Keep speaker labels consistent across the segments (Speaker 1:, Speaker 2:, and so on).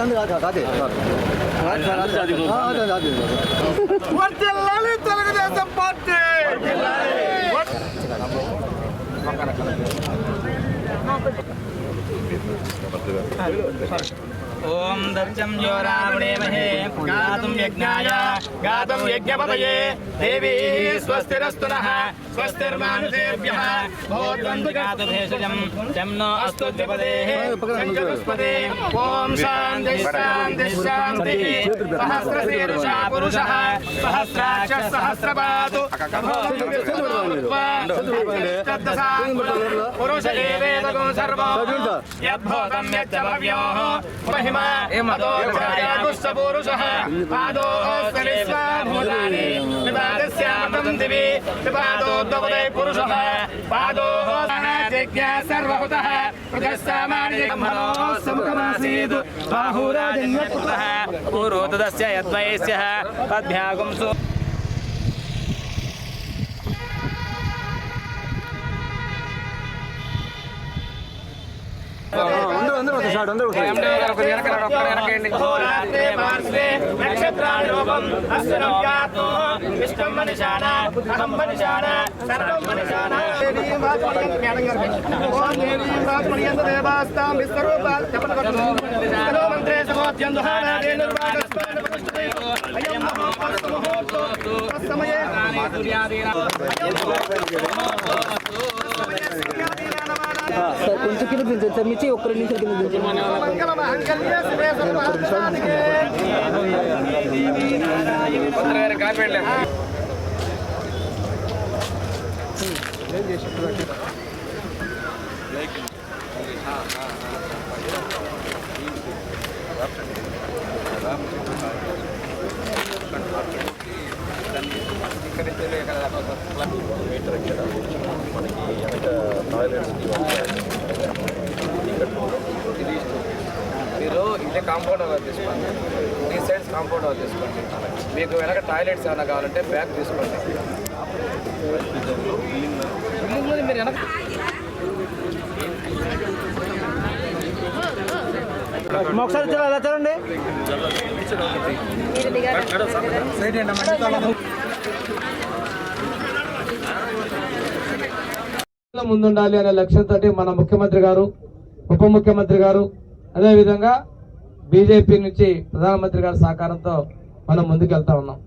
Speaker 1: అదే అదే అదే అదే
Speaker 2: వర్ధిల్లాలి తెలుగుదేశం పార్టీ.
Speaker 3: ఓం దత్తం యో రావణేమహే గాతుం యజ్ఞాయ గాతుం యజ్ఞపతయే. దేవీ స్వస్తిరస్తు నః స్వస్తిర్మానుషేభ్యః భోద్వంతు గాతు భేషజం తం నో అస్తు ద్విపదేః సంచతుష్పదే ఓం శాంతి శాంతి శాంతి. సహస్రశీర్షా పురుషః సహస్రాక్ష సహస్రపాతు. పురుష ఏవేదగం సర్వం. యద్భూతం యచ్చవ్యోః మహిమా. పురుషः పాదోస్తలిస్వాభూతాని పిపాదస్యామృతం దివి. పిపాదోద్వదే పురుషः పాదోః సర్వహుతः. ప్రజస్సామాన్యముఖమాసీత్ బాహురాజన్యపుత్రः పూర్వోదస్య యద్వయస్యः. తద్భ్యాగం సు
Speaker 1: అందరూ అందరూ వస్తారు సార్ అందరూ వస్తారు
Speaker 3: హోరాత్రే పార్శ్వే మంత్రే అయం
Speaker 1: కొంచెం కింద దించండి సార్ మిర్చి ఒక్క రెండు నిమిషాలు కింద దించండి ఇక్కడ ఇక్కడ మీటర్ ఇక్కడ
Speaker 4: మీరు ఇదే కాంపౌండ్ వాళ్ళు తీసుకోండి. ఈ సైడ్స్ కాంపౌండ్ వాళ్ళు తీసుకోండి. మీకు వెనక టాయిలెట్స్ ఏమైనా కావాలంటే బ్యాగ్ తీసుకోండి. మీరు వెనక
Speaker 1: ఒకసారి చూడాలి అలా ప్రభుత్వం
Speaker 4: ముందుండాలి అనే లక్ష్యంతో మన ముఖ్యమంత్రి గారు ఉప ముఖ్యమంత్రి గారు అదేవిధంగా బీజేపీ నుంచి ప్రధానమంత్రి గారి సహకారంతో మనం ముందుకెళ్తా ఉన్నాం.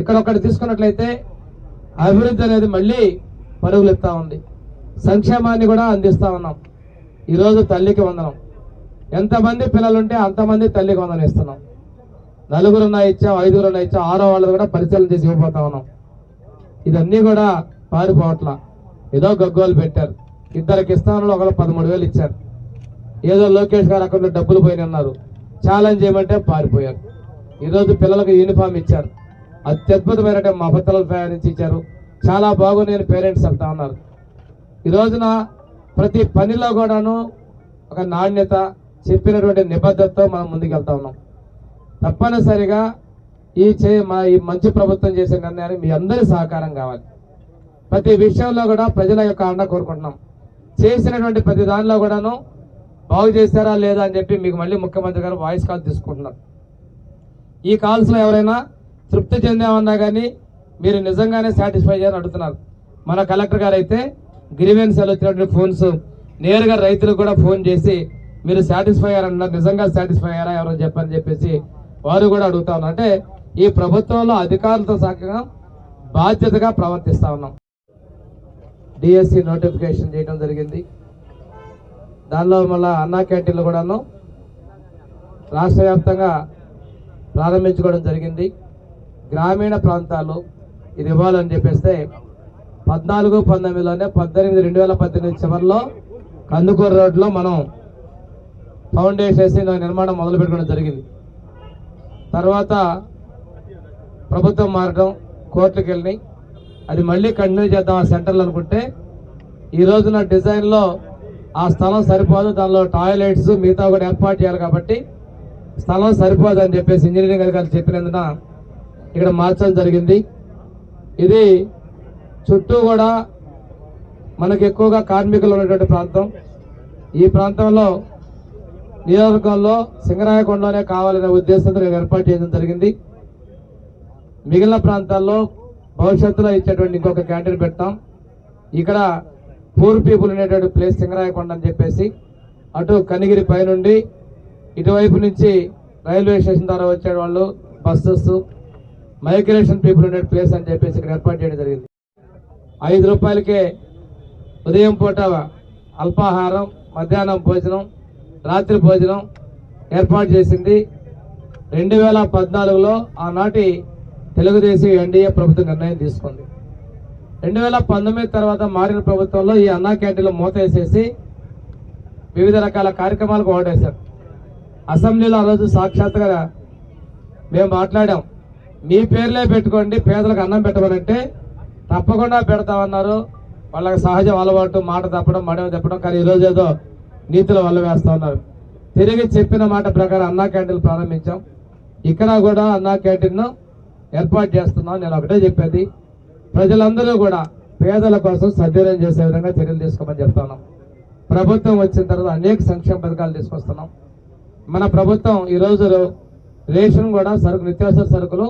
Speaker 4: ఇక్కడ ఒకటి తీసుకున్నట్లయితే అభివృద్ధి అనేది మళ్ళీ పరుగులు ఎత్తా ఉంది. సంక్షేమాన్ని కూడా అందిస్తా ఉన్నాం. ఈరోజు తల్లికి వందనం. ఎంతమంది పిల్లలుంటే అంతమంది తల్లికి వందనం ఇస్తున్నాం. నలుగురున్నా ఇచ్చాం ఐదుగురున్నా ఇచ్చాం ఆరో వాళ్ళు కూడా పరిశీలన చేసి ఇవ్వబోతా ఉన్నాం. ఇదన్నీ కూడా పారిపోవట్లా. ఏదో గగ్గోలు పెట్టారు. ఇద్దరికి ఇస్తానలో ఒకళ్ళు పదమూడు వేలు ఇచ్చారు. ఏదో లోకేష్ గారు అక్కడ డబ్బులు పోయిన ఉన్నారు ఛాలెంజ్ చేయమంటే పారిపోయారు. ఈరోజు పిల్లలకు యూనిఫామ్ ఇచ్చారు. అత్యద్భుతమైన మా అబద్ధాల నుంచి ఇచ్చారు. చాలా బాగున్నాయని పేరెంట్స్ చెప్తా ఉన్నారు. ఈ రోజున ప్రతి పనిలో కూడాను ఒక నాణ్యత చెప్పినటువంటి నిబద్ధతతో మనం ముందుకు వెళ్తా ఉన్నాం. తప్పనిసరిగా ఈ చే మా ఈ మంచి ప్రభుత్వం చేసే నిర్ణయానికి మీ అందరి సహకారం కావాలి. ప్రతి విషయంలో కూడా ప్రజల యొక్క అండ కోరుకుంటున్నాం. చేసినటువంటి ప్రతి దానిలో కూడాను బాగు చేశారా లేదా అని చెప్పి మీకు మళ్ళీ ముఖ్యమంత్రి గారు వాయిస్ కాల్ తీసుకుంటున్నారు. ఈ కాల్స్లో ఎవరైనా తృప్తి చెందామన్నా కానీ మీరు నిజంగానే సాటిస్ఫై చేయాలని అడుగుతున్నారు. మన కలెక్టర్ గారు అయితే గ్రీవెన్స్ వచ్చినటువంటి ఫోన్స్ నేరుగా రైతులకు కూడా ఫోన్ చేసి మీరు సాటిస్ఫై అయ్యారన్నారు నిజంగా సాటిస్ఫై అయ్యారా ఎవరో చెప్పని చెప్పేసి వారు కూడా అడుగుతా ఉన్నారు. అంటే ఈ ప్రభుత్వంలో అధికారులతో సహకారంగా బాధ్యతగా ప్రవర్తిస్తా ఉన్నాం. డిఎస్సి నోటిఫికేషన్ చేయడం జరిగింది. దానిలో మళ్ళా అన్నా క్యాంటీన్లు కూడాను రాష్ట్ర వ్యాప్తంగా ప్రారంభించుకోవడం జరిగింది. గ్రామీణ ప్రాంతాలు ఇది ఇవ్వాలని చెప్పేస్తే పద్నాలుగు పంతొమ్మిదిలోనే పద్దెనిమిది రెండు వేల పద్దెనిమిది చివరిలో కందుకూరు రోడ్లో మనం ఫౌండేషన్ వేసి నిర్మాణం మొదలు పెట్టుకోవడం జరిగింది. తర్వాత ప్రభుత్వం మారడం కోర్టుకు వెళ్ళినాయి అది మళ్ళీ కంటిన్యూ చేద్దాం ఆ సెంటర్లు అనుకుంటే ఈ రోజున డిజైన్లో ఆ స్థలం సరిపోదు దానిలో టాయిలెట్స్ మిగతా కూడా ఏర్పాటు చేయాలి కాబట్టి స్థలం సరిపోదు అని చెప్పేసి ఇంజనీరింగ్ అధికారులు చెప్పినందున ఇక్కడ మార్చడం జరిగింది. ఇది చుట్టూ కూడా మనకు ఎక్కువగా కార్మికులు ఉన్నటువంటి ప్రాంతం. ఈ ప్రాంతంలో నియోజకవర్గంలో సింగరాయకొండలోనే కావాలనే ఉద్దేశంతో ఏర్పాటు చేయడం జరిగింది. మిగిలిన ప్రాంతాల్లో భవిష్యత్తులో ఇచ్చేటువంటి ఇంకొక క్యాంటీన్ పెట్టాం ఇక్కడ పూర్ పీపుల్ ఉండేటువంటి ప్లేస్ సింగరాయకొండ అని చెప్పేసి అటు కనిగిరి పైనుండి ఇటువైపు నుంచి రైల్వే స్టేషన్ ద్వారా వచ్చే వాళ్ళు బస్సెస్ మైగ్రేషన్ పీపుల్ ఉండే ప్లేస్ అని చెప్పేసి ఇక్కడ ఏర్పాటు చేయడం జరిగింది. ఐదు రూపాయలకే ఉదయం పూట అల్పాహారం మధ్యాహ్నం భోజనం రాత్రి భోజనం ఏర్పాటు చేసింది. రెండు వేల పద్నాలుగులో ఆనాటి తెలుగుదేశం ఎన్డీఏ ప్రభుత్వం నిర్ణయం తీసుకుంది. రెండు వేల పంతొమ్మిది తర్వాత మారిన ప్రభుత్వంలో ఈ అన్నా క్యాంటీన్లు మూత వేసేసి వివిధ రకాల కార్యక్రమాలకు ఓడేశారు అసెంబ్లీలో ఆ రోజు సాక్షాత్గా మేము మాట్లాడాం. మీ పేర్లే పెట్టుకోండి పేదలకు అన్నం పెట్టమనంటే తప్పకుండా పెడతామన్నారు. వాళ్ళకి సహజం అలవాటు మాట తప్పడం మడమ తప్పడం కానీ ఈరోజు ఏదో నీతుల వల్ల వేస్తా ఉన్నారు. తిరిగి చెప్పిన మాట ప్రకారం అన్నా క్యాంటీన్ ప్రారంభించాం. ఇక్కడ కూడా అన్నా క్యాంటీన్ను ఏర్పాటు చేస్తున్నాం. నేను ఒకటే చెప్పేది ప్రజలందరూ కూడా పేదల కోసం సద్వినియోగం చేసే విధంగా చర్యలు తీసుకోమని చెప్తున్నాం ప్రభుత్వం వచ్చిన తర్వాత అనేక సంక్షేమ పథకాలు తీసుకొస్తున్నాం. మన ప్రభుత్వం ఈ రేషన్ కూడా సరుకు నిత్యావసర సరుకులు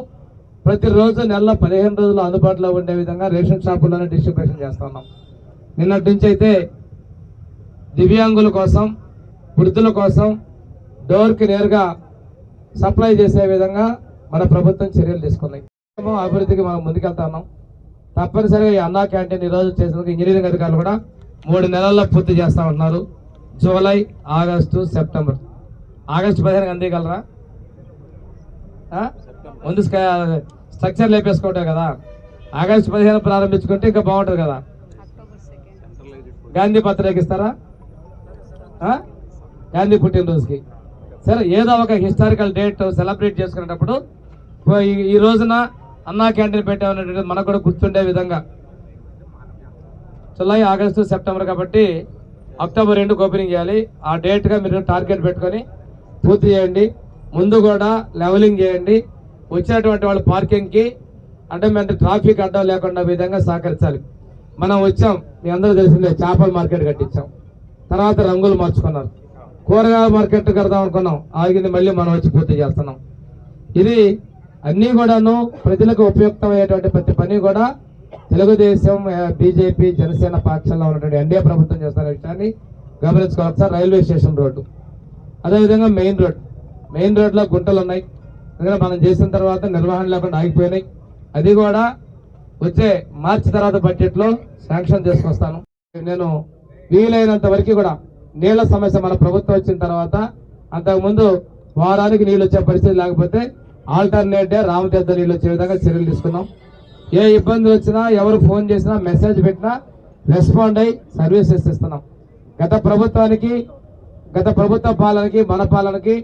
Speaker 4: ప్రతిరోజు నెలలో పదిహేను రోజులు అందుబాటులో ఉండే విధంగా రేషన్ షాపుల్లోనే డిస్ట్రిబ్యూషన్ చేస్తున్నాం నిన్నటి నుంచి అయితే దివ్యాంగుల కోసం వృద్ధుల కోసం డోర్కి నేరుగా సప్లై చేసే విధంగా మన ప్రభుత్వం చర్యలు తీసుకున్నాయి. అభివృద్ధికి మనం ముందుకెళ్తున్నాం తప్పనిసరిగా ఈ అన్నా క్యాంటీన్ ఈరోజు చేసినందుకు ఇంజనీరింగ్ అధికారులు కూడా మూడు నెలల్లో పూర్తి చేస్తామంటున్నారు జూలై ఆగస్టు సెప్టెంబర్. ఆగస్టు పదిహేను అందియగలరా? ముందు స్ట్రక్చర్ లేపేసుకుంటాం కదా. ఆగస్టు పదిహేను ప్రారంభించుకుంటే ఇంకా బాగుంటుంది కదా. గాంధీ పత్రికిస్తారా గాంధీ పుట్టినరోజుకి. సరే ఏదో ఒక హిస్టారికల్ డేట్ సెలబ్రేట్ చేసుకునేటప్పుడు ఈ- రోజున అన్నా క్యాంటీన్ పెట్టామనేటువంటి మనకు కూడా గుర్తుండే విధంగా. జూలై ఆగస్టు సెప్టెంబర్ కాబట్టి అక్టోబర్ రెండుకు ఓపెనింగ్ చేయాలి. ఆ డేట్గా మీరు టార్గెట్ పెట్టుకొని పూర్తి చేయండి. ముందు కూడా లెవెలింగ్ చేయండి. వచ్చినటువంటి వాళ్ళు పార్కింగ్కి అంటే మేము ట్రాఫిక్ అడ్డం లేకుండా విధంగా సహకరించాలి. మనం వచ్చాం. మీ అందరూ తెలిసిందే చేపల మార్కెట్ కట్టించాం. తర్వాత రంగులు మార్చుకున్నారు. కూరగాయల మార్కెట్ కడదాం అనుకున్నాం. ఆగింది మళ్ళీ మనం వచ్చి పూర్తి చేస్తున్నాం. ఇది అన్నీ కూడాను ప్రజలకు ఉపయుక్తమయ్యేటువంటి ప్రతి పని కూడా తెలుగుదేశం బీజేపీ జనసేన పాక్షల్లో ఉన్నటువంటి ఎన్డీఏ ప్రభుత్వం చేస్తున్న విషయాన్ని గమనించుకోవాలి. Sir railway station road. అదేవిధంగా మెయిన్ రోడ్. మెయిన్ రోడ్లో గుంటలు ఉన్నాయి. ఎందుకంటే మనం చేసిన తర్వాత నిర్వహణ లేకుండా ఆగిపోయినాయి. అది కూడా వచ్చే మార్చి తర్వాత బడ్జెట్లో శాంక్షన్ చేసుకొస్తాను. నేను వీలైనంత వరకు కూడా నీళ్ళ సమస్య మన ప్రభుత్వం వచ్చిన తర్వాత అంతకుముందు వారానికి నీళ్ళు వచ్చే పరిస్థితి లేకపోతే ఆల్టర్నేట్ డే రామతీర్థ నీళ్ళు వచ్చే విధంగా చర్యలు తీసుకున్నాం. ఏ ఇబ్బందులు వచ్చినా ఎవరు ఫోన్ చేసినా మెసేజ్ పెట్టినా రెస్పాండ్ అయ్యి సర్వీసెస్ ఇస్తున్నాం గత ప్రభుత్వానికి గత ప్రభుత్వ పాలనకి మన పాలనకి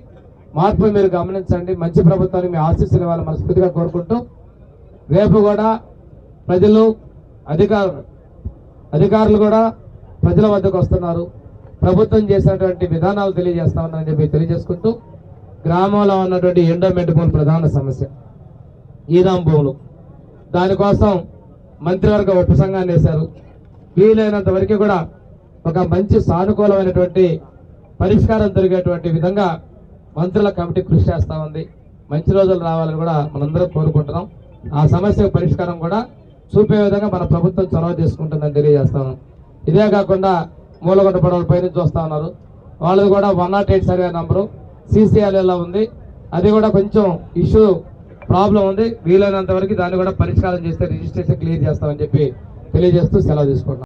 Speaker 4: మార్పు మీరు గమనించండి. మంచి ప్రభుత్వానికి మీ ఆశీస్సులు ఇవ్వాలని మనస్ఫూర్తిగా కోరుకుంటూ రేపు కూడా ప్రజలు అధికారులు అధికారులు కూడా ప్రజల వద్దకు వస్తున్నారు. ప్రభుత్వం చేసినటువంటి విధానాలు తెలియజేస్తామని చెప్పి తెలియజేసుకుంటూ గ్రామంలో ఉన్నటువంటి ఎండోమెంట్ భూములు ప్రధాన సమస్య. ఈనాం భూములు దానికోసం మంత్రివర్గ ఉపసంఘాన్ని వేశారు. వీలైనంత వరకు కూడా ఒక మంచి సానుకూలమైనటువంటి పరిష్కారం దొరికేటువంటి విధంగా మంత్రుల కమిటీ కృషి చేస్తూ ఉంది. మంచి రోజులు రావాలని కూడా మనందరం కోరుకుంటున్నాం. ఆ సమస్య పరిష్కారం కూడా చూపే విధంగా మన ప్రభుత్వం చొరవ తీసుకుంటుందని తెలియజేస్తాను. ఇదే కాకుండా మూలగొండ పడవల పైన చూస్తూ ఉన్నారు. వాళ్ళది కూడా one nought eight survey number. సీసీఎల్ఏలో ఉంది. అది కూడా కొంచెం ఇష్యూ ప్రాబ్లం ఉంది. వీలైనంత వరకు దాన్ని కూడా పరిష్కారం చేస్తే రిజిస్ట్రేషన్ క్లియర్ చేస్తామని చెప్పి తెలియజేస్తూ సెలవు తీసుకుంటాం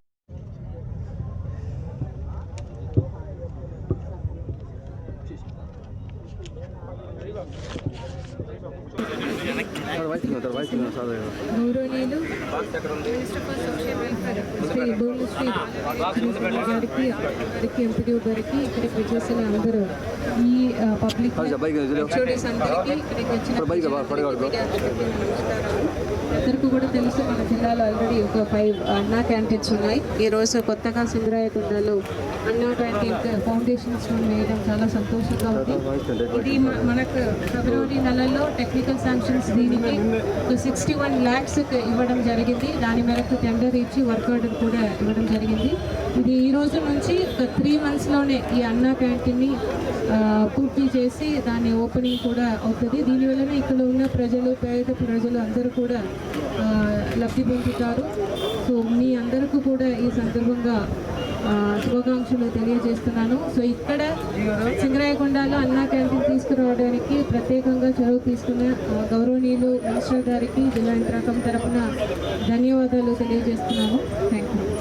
Speaker 5: గౌరవనీయులు minister for social welfare Shri గారికి ఎంపీడీ గారికి ఇక్కడికి వచ్చేసిన అందరూ ఈ పబ్లిక్ హెచ్ఓడీస్ అందరికీ ఇక్కడికి వచ్చిన అందరికీ కూడా తెలుసు మన జిల్లాలో ఆల్రెడీ ఒక ఫైవ్ అన్నా క్యాంటీన్స్ ఉన్నాయి ఈ రోజు కొత్తగా సింగరాయకొండలో అన్నా క్యాంటీన్ ఫౌండేషన్ వేయడం చాలా సంతోషంగా ఉంది ఇది మనకు ఫిబ్రవరి నెలలో టెక్నికల్ శాంక్షన్స్ దీనికి సిక్స్టీ వన్ ల్యాక్స్ ఇవ్వడం జరిగింది దాని మేరకు టెండర్ ఇచ్చి వర్క్ వర్క్ కూడా ఇవ్వడం జరిగింది. ఇది ఈ రోజు నుంచి ఒక త్రీ మంత్స్లోనే ఈ అన్నా క్యాంటీన్ని పూర్తి చేసి దాని ఓపెనింగ్ కూడా అవుతుంది. దీనివల్లనే ఇక్కడ ఉన్న ప్రజలు పేద ప్రజలు అందరూ కూడా లబ్ధి పొందుతారు. సో మీ అందరికీ కూడా ఈ సందర్భంగా శుభాకాంక్షలు తెలియజేస్తున్నాను. సో ఇక్కడ సింగరాయకొండలో అన్నా క్యాంటీన్ తీసుకురావడానికి ప్రత్యేకంగా చొరవ తీసుకున్న గౌరవనీయులు మినిస్టర్ గారికి జిల్లా యంత్రాంగం తరపున ధన్యవాదాలు తెలియజేస్తున్నాను థ్యాంక్ యూ